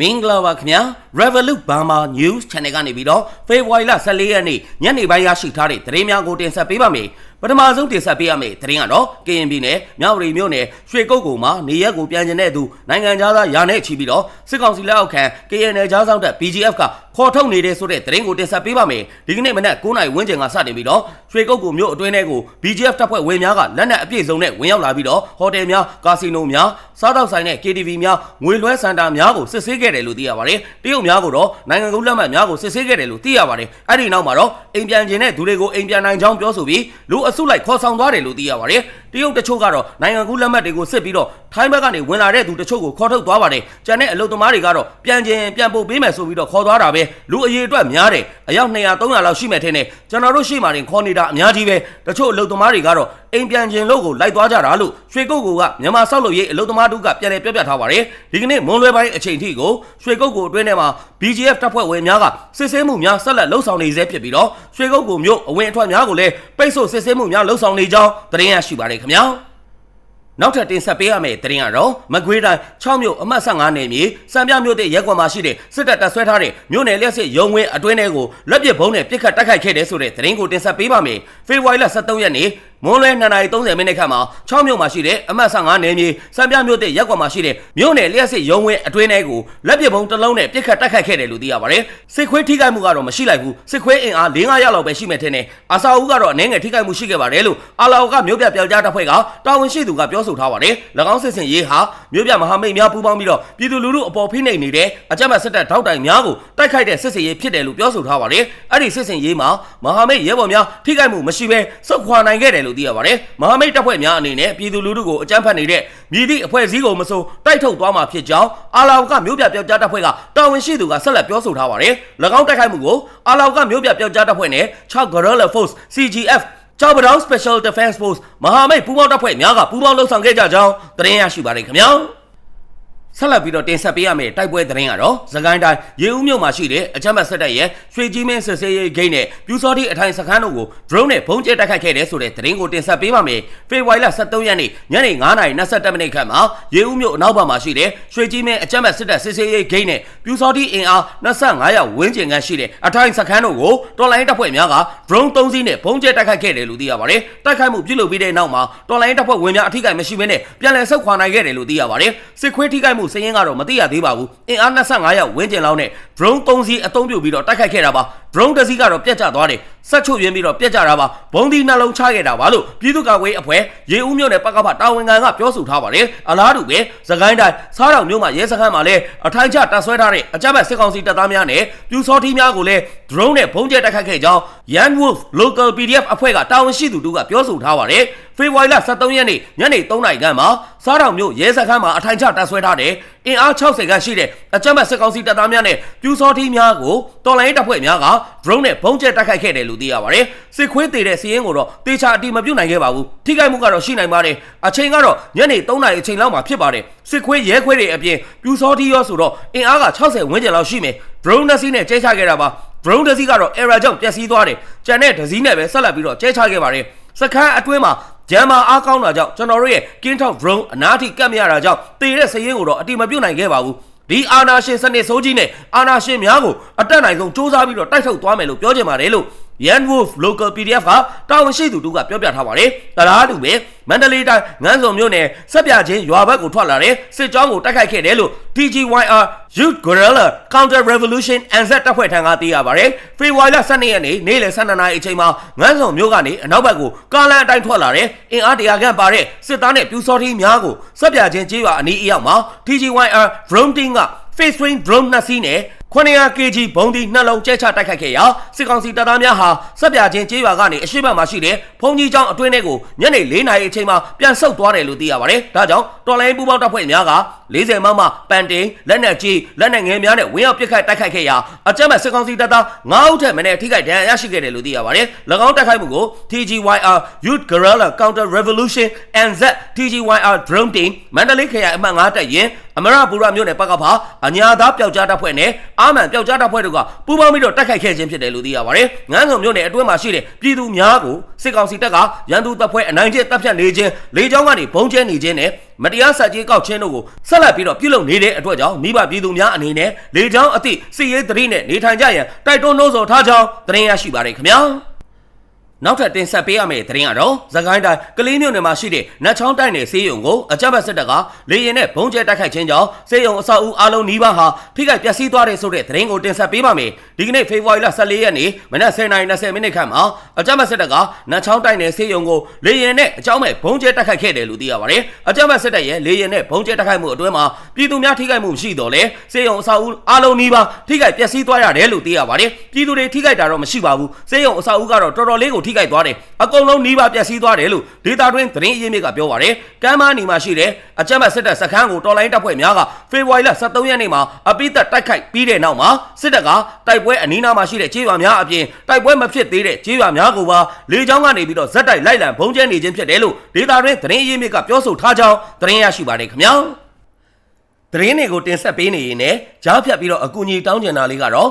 မင်္ဂလာပါခင်ဗျာ Revolut Burma News Channel ကနေပြီးတော့ဖေဖော်ဝါရီလ14ရက်နေ့ညနေပိုင်းရရှိထားတဲ့သတင်းများကိုတင်ဆက်ပေးပါမယ် ပထမဆုံးတင်ဆက်ပေးရမယ့်သတင်းကတော့ KNB နဲ့မြောက်ရီမြို့နယ်ရွှေကုတ်ကူမှာနေရက်ကိုပြန်ကျင်တဲ့သူနိုင်ငံသားသားရာနဲ့ချီပြီးတော့စစ်ကောင်စီလက်အောက်ခံ KNL ကြားဆောင်တဲ့ BGF ကခေါ်ထုတ်နေတဲ့ဆိုတဲ့သတင်းကိုတင်ဆက်ပေးပါမယ်ဒီကနေ့မနက်9:00နာရီဝန်းကျင်ကစတင်ပြီးတော့ရွှေကုတ်ကူမြို့အတွင်းထဲကို BGF တပ်ဖွဲ့ဝင်များကလက်နက်အပြည့်စုံနဲ့ဝင်ရောက်လာပြီးတော့ဟိုတယ်များကာစီနိုများစားတောက်ဆိုင်နဲ့ KTV များငွေလွှဲစင်တာများကိုစစ်ဆေးခဲ့တယ်လို့သိရပါတယ်တရုတ်များကိုတော့နိုင်ငံကူးလက်မှတ်များကိုစစ်ဆေးခဲ့တယ်လို့သိရပါတယ်အဲ့ဒီနောက်မှာတော့အိမ်ပြန်ခြင်းတဲ့သူတွေကိုအိမ်ပြန်နိုင်ကြောင်းပြောဆိုပြီးလူအစုလိုက်ခေါ်ဆောင်သွားတယ်လို့သိရပါတယ်တရုတ်တချို့ကတော့နိုင်ငံကူးလက်မှတ်တွေကိုစစ်ပြီးတော့ထိုင်းဘက်ကနေဝင်လာတဲ့သူတချို့ကိုခေါ်ထုတ်သွားပါတယ်ကျန်တဲ့အလုပ်သမားတွေကတော့ပြန်ခြင်းပြန်ပို့ပေးမယ်ဆိုပြီးတော့ခေါ်သွားတာပဲလူအရေးအတွက်များတယ်အယောက်200 300လောက်ရှိမယ်ထင်တယ်ကျွန်တော်တို့ရှိမှတင်ခေါ်နေတာအများကြီးပဲတချို့အလုပ်သမားတွေကတော့အိမ်ပြန်ခြင်းလို့ကိုလိုက်သွားကြတာလို့ရွှေကုတ်ကူကမြန်မာဆောက်လုပ်ရေးအလုပ်သမားတို့ကပြန်လည်ပြောပြထားပါတယ်ဒီကနေ့မွန်လွဲပိုင်းအချိန်ထိကိုရွှေကုတ်ကူအတွင်းထဲမှာ BGF တပ်ဖွဲ့ဝင်များကစစ်ဆေးမှုများဆက်လက်လှုပ်ဆောင်နေဆဲဖြစ်ပြီးတော့ရွှေကုတ်ကူမြို့အဝင်အထွက်များကိုလည်းပိတ်ဆို့စစ်ဆေးမှုများလှုပ်ဆောင်နေကြောင်းသတင်းရရှိပါတယ်ခင်ဗျာနောက်ထပ်တင်ဆက်ပေးရမယ့်သတင်းကတော့မကွေးတိုင်း6မြို့အမှတ်15နယ်မြေစံပြမြို့တဲ့ရက်ကွန်မှာရှိတဲ့စစ်တပ်တပ်ဆွဲထားတဲ့မြို့နယ်လျှက်စစ်ရုံဝင်းအတွင်းထဲကိုလက်ပစ်ဘုံနဲ့ပစ်ခတ်တိုက်ခိုက်ခဲ့တဲ့ဆိုတဲ့သတင်းကိုတင်ဆက်ပေးပါမယ်ဖေဖော်ဝါရီလ23ရက်နေ့ မွန်းလွဲ2:30မိနစ်ခန့်မှာ6မြို့မှာရှိတဲ့အမှတ်15နယ်မြေစံပြမြို့တဲ့ရက်ကွန်မှာရှိတဲ့မြို့နယ်လျှက်စစ်ရုံဝင်းအတွင်းထဲကိုလက်ပစ်ဘုံတစ်လုံးနဲ့ပစ်ခတ်တိုက်ခိုက်ခဲ့တယ်လို့သိရပါတယ်စစ်ခွေးထိခိုက်မှုကတော့မရှိလိုက်ဘူးစစ်ခွေးအင်အား4-5ရက်လောက်ပဲရှိမယ်ထင်တယ်အစာဦးကတော့အနေငယ်ထိခိုက်မှုရှိခဲ့ပါတယ်လို့အာလာအိုကမြို့ပြပျောက်ကြားတပ်ဖွဲ့ကတာဝန်ရှိသူကပြောဆိုထားပါတယ်၎င်းစစ်စင်ရေးဟာမြို့ပြမဟာမိတ်များပူးပေါင်းပြီးတော့ပြည်သူလူထုအပေါ်ဖိနှိပ်နေတဲ့အကြမ်းဖက်စစ်တပ်ထောက်တိုင်များကိုတိုက်ခိုက်တဲ့စစ်စင်ရေးဖြစ်တယ်လို့ပြောဆိုထားပါတယ်အဲ့ဒီစစ်စင်ရေးမှာမဟာမိတ်ရဲဘော်များထိခိုက်မှုမရှိဘဲစုခွာနိုင်ခဲ့တယ်လို့သိရပါတယ်မဟာမိတ်တပ်ဖွဲ့များအနေနဲ့ပြည်သူလူထုကိုအကြမ်းဖက်နေတဲ့မြည်သည့်အဖွဲ့အစည်းကိုမစိုးတိုက်ထုတ်သွားမှာဖြစ်ကြောင်းအာလာအိုကမြို့ပြပျောက်ကြားတပ်ဖွဲ့ကတာဝန်ရှိသူကဆက်လက်ပြောဆိုထားပါတယ်၎င်းတိုက်ခိုက်မှုကိုအာလာအိုကမြို့ပြပျောက်ကြားတပ်ဖွဲ့နဲ့6 Guerrilla Force CGF ကျောက်ပတောင် Special Defense Force မဟာမိတ်ပူးပေါင်းတပ်ဖွဲ့များကပူးပေါင်းလှုပ်ဆောင်ခဲ့ကြကြောင်းသတင်းရရှိပါတယ်ခင်ဗျာ ဆက်လက်ပြီးတော့တင်ဆက်ပေးရမယ့်တိုက်ပွဲသတင်းကတော့သခိုင်းတိုင်းရေဦးမြို့မှာရှိတဲ့အကြမ်းဖက်စစ်တပ်ရဲ့ရွှေကြီးမင်းစစ်ဆေးရေးဂိတ်နဲ့ပြူစောတိအထိုင်စခန်းတို့ကို drone နဲ့ဘုံကျဲတိုက်ခိုက်ခဲ့တဲ့ဆိုတဲ့သတင်းကိုတင်ဆက်ပေးပါမယ်။ဖေဖော်ဝါရီလ23ရက်နေ့ညနေ9:27မိနစ်ခန့်မှာရေဦးမြို့အနောက်ဘက်မှာရှိတဲ့ရွှေကြီးမင်းအကြမ်းဖက်စစ်တပ်စစ်ဆေးရေးဂိတ်နဲ့ပြူစောတိအင်အား25ရောက်ဝန်းကျင်ခန့်ရှိတဲ့အထိုင်စခန်းတို့ကိုတော်လိုင်းတပ်ဖွဲ့များက drone 3စီးနဲ့ဘုံကျဲတိုက်ခိုက်ခဲ့တယ်လို့သိရပါတယ်။တိုက်ခိုက်မှုပြုလုပ်ပြီးတဲ့နောက်မှာတော်လိုင်းတပ်ဖွဲ့ဝင်များအထိကိမရှိဘဲနဲ့ပြန်လည်ဆုတ်ခွာနိုင်ခဲ့တယ်လို့သိရပါတယ်။စစ်ခွေးထိခိုက်မှုစည်ရင်းကတော့မသိရသေးပါဘူး။အင်အား25ရောက်ဝန်းကျင်လောက်နဲ့ drone 3စီးအသုံးပြုပြီးတော့တိုက်ခိုက်ခဲ့တာပါ။ drone တစ်စီးကတော့ပြတ်ကျသွားတယ်။ဆက်ချုပ်ရင်းပြီးတော့ပြတ်ကျတာပါ။ဘုံဒီနှလုံးချခဲ့တာပါလို့ပြည်သူ့ကာကွယ်အဖွဲ့ရေဦးမြို့နယ်ပကဖတာဝန်ခံကပြောဆိုထားပါတယ်။အလားတူပဲသခိုင်းတိုင်းစားတော်မြို့မှာရဲစခန်းမှာလည်းအထိုင်ချတပ်ဆွဲထားတဲ့အကြမ်းဖက်စစ်ကောင်စီတပ်သားများနဲ့ပြူစောထီးများကိုလည်း drone နဲ့ဘုံကျဲတိုက်ခိုက်ခဲ့ကြောင်း Yan Wolf Local PDF အဖွဲ့ကတာဝန်ရှိသူတို့ကပြောဆိုထားပါတယ်။ဖေဖော်ဝါရီလ23ရက်နေ့ညနေ3:00နာရီခန့်မှာစားတော်မြို့ရဲစခန်းမှာအထိုင်ချတပ်ဆွဲထားတဲ့အင်အား60ခန့်ရှိတဲ့အကြမ်းဖက်စစ်ကောင်စီတပ်သားများနဲ့ပြူစောထီးများကိုတော်လိုင်းတပ်ဖွဲ့များက drone နဲ့ဘုံကျဲတိုက်ခိုက်ခဲ့တယ်လို့သိရပါတယ်။စစ်ခွေးသေးတဲ့စီးရင်ကိုတော့တေချာအတိမပြုတ်နိုင်ခဲ့ပါဘူး။ထိခိုက်မှုကတော့ရှိနိုင်ပါတယ်။အချိန်ကတော့ညနေ3:00နာရီအချိန်လောက်မှာဖြစ်ပါတယ်။စစ်ခွေးရဲခွေးတွေအပြင်ပြူစောထီးရောဆိုတော့အင်အားက60ဝန်းကျင်လောက်ရှိမယ်။ drone နဲ့စီးနဲ့ကျဲချခဲ့တာပါ။ drone တစ်စီးကတော့ error ကြောင့်ပျက်စီးသွားတယ်။ကျန်တဲ့တစ်စီးနဲ့ပဲဆက်လက်ပြီးတော့ကျဲချခဲ့ပါတယ်။စခန်းအတွင်းမှာ ဂျမ်မာအားကောင်းတာကြောင့်ကျွန်တော်တို့ရဲ့ကင်းထောက် drone အနားထိကတ်မရတာကြောင့်တေတဲ့စရင်ကိုတော့အတိမပြုတ်နိုင်ခဲ့ပါဘူးဒီအာနာရှင်စနစ်ဆိုးကြီးနဲ့အာနာရှင်များကိုအတက်နိုင်ဆုံးစူးစမ်းပြီးတော့တိုက်ထုတ်သွားမယ်လို့ပြောချင်ပါတယ်လို့ Yan Wolf Local PDF ကတာဝန်ရှိသူတို့ကပြောပြထားပါတယ်။တရားတူပဲမန္တလေးတိုင်းငန်းစုံမြို့နယ်ဆက်ပြချင်းရွာဘက်ကိုထွက်လာတဲ့စစ်ကြောင်းကိုတိုက်ခိုက်ခဲ့တယ်လို့ TGYR Youth Guerrilla Counter Revolution NZ တပ်ဖွဲ့ထံကသိရပါတယ်။ဖေဖော်ဝါရီလ12ရက်နေ့နေ့လယ်12နာရီအချိန်မှာငန်းစုံမြို့ကနေအနောက်ဘက်ကိုကားလမ်းအတိုင်းထွက်လာတဲ့အင်အားတရာခန့်ပါတဲ့စစ်သားနဲ့ပြူစောထီးများကိုဆက်ပြချင်းကျေးရွာအနီးအရောက်မှာ TGYR Drone Team က Face Train Drone နှစ်စီးနဲ့ 900 kg ဘုံဒီနှလုံးကျဲချတိုက်ခိုက်ခဲ့ရာစစ်ကောင်စီတပ်သားများဟာစက်ပြချင်းကျေးရွာကနေအရှိတ်ဘက်မှာရှိတဲ့ဘုံကြီးကျောင်းအတွင်းထဲကိုညနေ4နာရီအချိန်မှာပြန်ဆုတ်သွားတယ်လို့သိရပါတယ်။ဒါကြောင့်တော်လိုင်းပူပေါင်းတပ်ဖွဲ့များက 40မမပန်တင်လက်နက်ကြီးလက်နက်ငယ်များနဲ့ဝင်းရောက်ပစ်ခတ်တိုက်ခိုက်ခဲ့ရာအကြမ်းမဲ့စစ်ကောင်စီတပ်သား9ဦးထက်မနည်းထိခိုက်ဒဏ်ရာရရှိခဲ့တယ်လို့သိရပါတယ်။၎င်းတိုက်ခိုက်မှုကို TGYR Youth Guerrilla Counter Revolution NZ TGYR Drone Team မန္တလေးခရိုင်အမှတ်9တပ်ရင်အမရပူရမြို့နယ်ပကဖအညာသားပျောက်ကြားတပ်ဖွဲ့နဲ့အာမန်ပျောက်ကြားတပ်ဖွဲ့တို့ကပူးပေါင်းပြီးတော့တိုက်ခိုက်ခဲ့ခြင်းဖြစ်တယ်လို့သိရပါတယ်။ငန်းစုံမြို့နယ်အတွင်းမှာရှိတဲ့ပြည်သူများကိုစစ်ကောင်စီတပ်ကရန်သူတပ်ဖွဲ့အနိုင်ကျင့်တပ်ဖြတ်နေခြင်းလေကြောင်းကနေဘုံကျဲနေခြင်းနဲ့မတရားဆက်ကြီးကောက်ချင်းတို့ကိုဆက်လက်ပြီးတော့ပြုလုပ်နေတဲ့အတွက်ကြောင့်မိဘပြည်သူများအနေနဲ့လေကြောင်းအသည့်စီရေးသတိနဲ့နေထိုင်ကြရန်တိုက်တွန်းနှိုးဆော်ထားကြောင်းသတင်းရရှိပါရခင်ဗျာ နောက်ထပ်တင်ဆက်ပေးရမယ့်သတင်းကတော့သခိုင်းတိုင်းကလေးမြို့နယ်မှာရှိတဲ့နတ်ချောင်းတိုက်နယ်စေးရုံကိုအကြမ်းဖက်စစ်တပ်ကလေရင်နဲ့ဘုံကျဲတိုက်ခိုက်ခြင်းကြောင့်စေးရုံအဆောက်အဦအလုံးနီးပါးဟာထိခိုက်ပျက်စီးသွားတဲ့ဆိုတဲ့သတင်းကိုတင်ဆက်ပေးပါမယ်ဒီကနေ့ဖေဖော်ဝါရီလ14ရက်နေ့မနက်10:20မိနစ်ခန့်မှာအကြမ်းဖက်စစ်တပ်ကနတ်ချောင်းတိုက်နယ်စေးရုံကိုလေရင်နဲ့အကြောင်းမဲ့ဘုံကျဲတိုက်ခိုက်ခဲ့တယ်လို့သိရပါတယ်အကြမ်းဖက်စစ်တပ်ရဲ့လေရင်နဲ့ဘုံကျဲတိုက်ခိုက်မှုအတွင်းမှာပြည်သူများထိခိုက်မှုမရှိတော့လဲစေးရုံအဆောက်အဦအလုံးနီးပါးထိခိုက်ပျက်စီးသွားရတယ်လို့သိရပါတယ်ပြည်သူတွေထိခိုက်တာတော့မရှိပါဘူးစေးရုံအဆောက်အဦကတော့တော်တော်လေးကိုထိခိုက်သွားတယ်အကုန်လုံးနီးပါးပျက်စီးသွားတယ်လို့ဒေတာတွင်းသတင်းအရင်းမြစ်ကပြောပါတယ်ကမ်းမနီမှာရှိတဲ့အကြမ်းဖက်စစ်တပ်စခန်းကိုတော်လိုင်းတပ်ဖွဲ့များကဖေဖော်ဝါရီလ23ရက်နေ့မှာအပိသက်တိုက်ခိုက်ပြီးတဲ့နောက်မှာစစ်တပ်ကတိုက်ပွဲအနီးနားမှာရှိတဲ့ခြေရွာများအပြင်တိုက်ပွဲမဖြစ်သေးတဲ့ခြေရွာများကိုပါလေကြောင်းကနေပြီးတော့ဇက်တိုက်လိုက်လံဘုံကျဲနေခြင်းဖြစ်တယ်လို့ဒေတာတွင်းသတင်းအရင်းမြစ်ကပြောဆိုထားကြောင်းသတင်းရရှိပါတယ်ခင်ဗျာသတင်းတွေကိုတင်ဆက်ပေးနေရင်လည်းကြားဖြတ်ပြီးတော့အကူအညီတောင်းကျင်တာလေးကတော့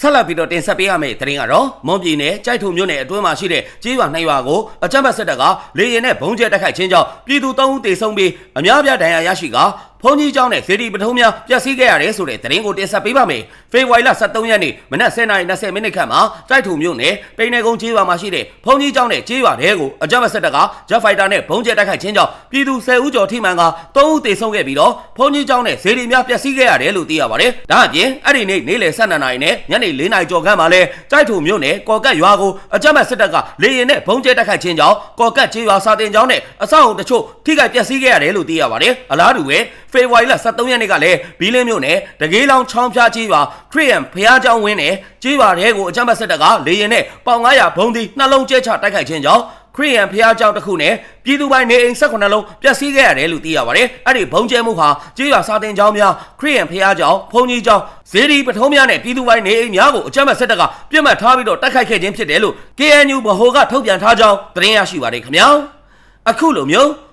ဆက်လက်ပြီးတော့တင်ဆက်ပေးရမယ့်သတင်းကတော့မွန်ပြည်နယ်ကြိုက်ထုံမြို့နယ်အတွင်းမှာရှိတဲ့ကျေးရွာနှစ်ရွာကိုအကြမ်းဖက်စစ်တပ်ကလေရင်နဲ့ဘုံကျဲတိုက်ခိုက်ခြင်းကြောင့်ပြည်သူ၃ဦးသေဆုံးပြီးအများပြားဒဏ်ရာရရှိကဖုန်ကြီးကျောင်းနဲ့စေတီပထုံးများပျက်စီးခဲ့ရတယ်ဆိုတဲ့သတင်းကိုတင်ဆက်ပေးပါမယ်။ဖေဖော်ဝါရီလ23ရက်နေ့မနက်10:20မိနစ်ခန့်မှာကြိုက်ထုံမြို့နယ်ပိန်နယ်ကုန်းကျေးရွာမှာရှိတဲ့ဖုန်ကြီးကျောင်းနဲ့ကျေးရွာတဲကိုအကြမ်းဖက်စစ်တပ်ကဂျက်ဖိုက်တာနဲ့ဘုံကျဲတိုက်ခိုက်ခြင်းကြောင့်ပြည်သူ10ဦးကျော်ထိမှန်က3ဦးသေဆုံးခဲ့ပြီးတော့ဖုန်ကြီးကျောင်းနဲ့စေတီများပျက်စီးခဲ့ရတယ်လို့သိရပါတယ်။ဒါအပြင်အဲ့ဒီနေ့နေ့လယ်12နာရီနဲ့ညနေ4နာရီကျော်ခန့်မှာလဲကြိုက်ထုံမြို့နယ်ကော်ကတ်ရွာကိုအကြမ်းဖက်စစ်တပ်ကလေရင်နဲ့ဘုံကျဲတိုက်ခိုက်ခြင်းကြောင့်ကော်ကတ်ကျေးရွာစာတင်ကျောင်းနဲ့အဆောက်အုံတချို့ထိခိုက်ပျက်စီးခဲ့ရတယ်လို့သိရပါတယ်။အလားတူပဲ ဖေဖော်ဝါရီလ23ရက်နေ့ကလည်းဘီလင်းမြို့နယ်တကေးလောင်ချောင်းဖြားကြီးရွာခရီးယန်ဖျားကျောင်းဝင်းနယ်ကြီးရွာတဲကိုအကြမ်းဖက်စစ်တပ်ကလေရင်နဲ့ပေါင်900ဘုံသီနှလုံးကျဲချတိုက်ခိုက်ခြင်းကြောင့်ခရီးယန်ဖျားကျောင်းတစ်ခုနဲ့ပြည်သူပိုင်းနေအိမ်18လုံးပျက်စီးခဲ့ရတယ်လို့သိရပါတယ်။အဲ့ဒီဘုံကျဲမှုဟာကြေးရွာစာတင်ကျောင်းများခရီးယန်ဖျားကျောင်းဘုံကြီးကျောင်းဇေဒီပထုံးများနဲ့ပြည်သူပိုင်းနေအိမ်များကိုအကြမ်းဖက်စစ်တပ်ကပြစ်မှတ်ထားပြီးတော့တိုက်ခိုက်ခဲ့ခြင်းဖြစ်တယ်လို့ KNU ဗဟိုကထုတ်ပြန်ထားကြောင်းသတင်းရရှိပါတယ်ခင်ဗျာ။အခုလိုမျိုး